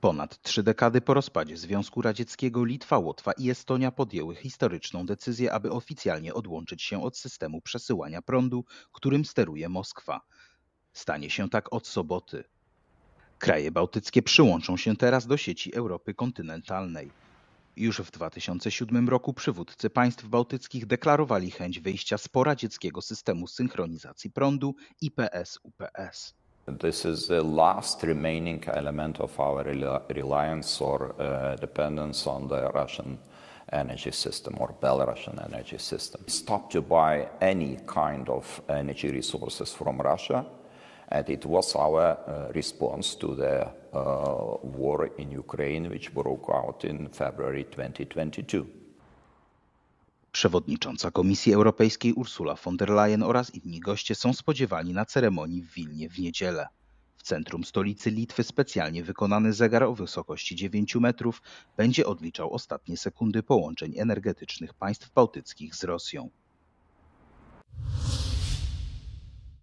Ponad trzy dekady po rozpadzie Związku Radzieckiego Litwa, Łotwa i Estonia podjęły historyczną decyzję, aby oficjalnie odłączyć się od systemu przesyłania prądu, którym steruje Moskwa. Stanie się tak od soboty. Kraje bałtyckie przyłączą się teraz do sieci Europy kontynentalnej. Już w 2007 roku przywódcy państw bałtyckich deklarowali chęć wyjścia z poradzieckiego systemu synchronizacji prądu IPS-UPS. This is the last remaining element of our reliance or uh, dependence on the Russian energy system or Belarusian energy system. Stop to buy any kind of energy resources from Russia, and it was our uh, response to the uh, war in Ukraine, which broke out in February 2022. Przewodnicząca Komisji Europejskiej Ursula von der Leyen oraz inni goście są spodziewani na ceremonii w Wilnie w niedzielę. W centrum stolicy Litwy specjalnie wykonany zegar o wysokości 9 metrów będzie odliczał ostatnie sekundy połączeń energetycznych państw bałtyckich z Rosją.